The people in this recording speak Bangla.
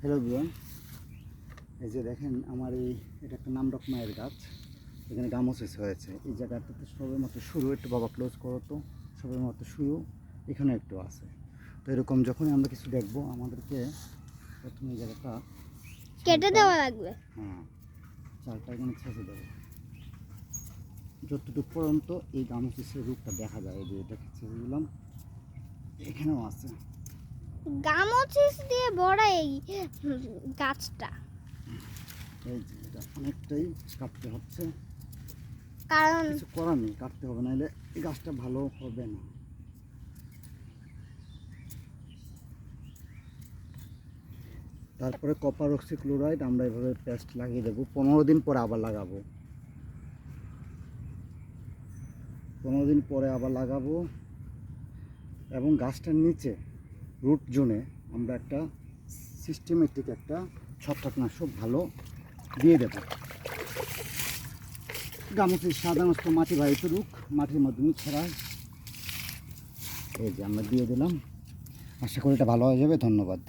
হ্যালো বিয়ান এই যে দেখেন আমার এই এটা একটা নামডক মায়ের গাছ। এখানে গামোসিস হয়েছে। এই জায়গাটাতে সবের মতো শুরু। একটু বাবা ক্লোজ করো তো। সবের মতো শুরু। এখানে একটু আছে। তো এরকম যখনই আমরা কিছু দেখব আমাদেরকে প্রথমে এই জায়গাটা কেটে দেওয়া লাগবে। হ্যাঁ চালটা এখানে ছেঁচে দেবো। যতটুকু পর্যন্ত এই গামোসিসের রূপটা দেখা যায় এই যে এটা ছেঁচে দিলাম এখানেও আছে। গামোচিস দিয়ে বড় এই গাছটা। এই যে এটা অনেকটাই কাটতে হচ্ছে। কারণ কিছু করার নেই কাটতে হবে নাহলে এই গাছটা ভালো হবে না। তারপরে কপার অক্সিক্লোরাইড আমরা এভাবে পেস্ট লাগিয়ে দেবো। পনেরো দিন পরে আবার লাগাবো। পনেরো দিন পরে আবার লাগাবো। এবং গাছটার নিচে রুট জোনে আমরা একটা সিস্টেমেটিক একটা ছত্রাকনাশক ভালো দিয়ে দেব। গামুচির সাধারণত মাটি বাড়িতে রুখ মাটির মাধ্যমে ছড়ায়। এই যে আমরা দিয়ে দিলাম। আশা করি এটা ভালো হয়ে যাবে। ধন্যবাদ।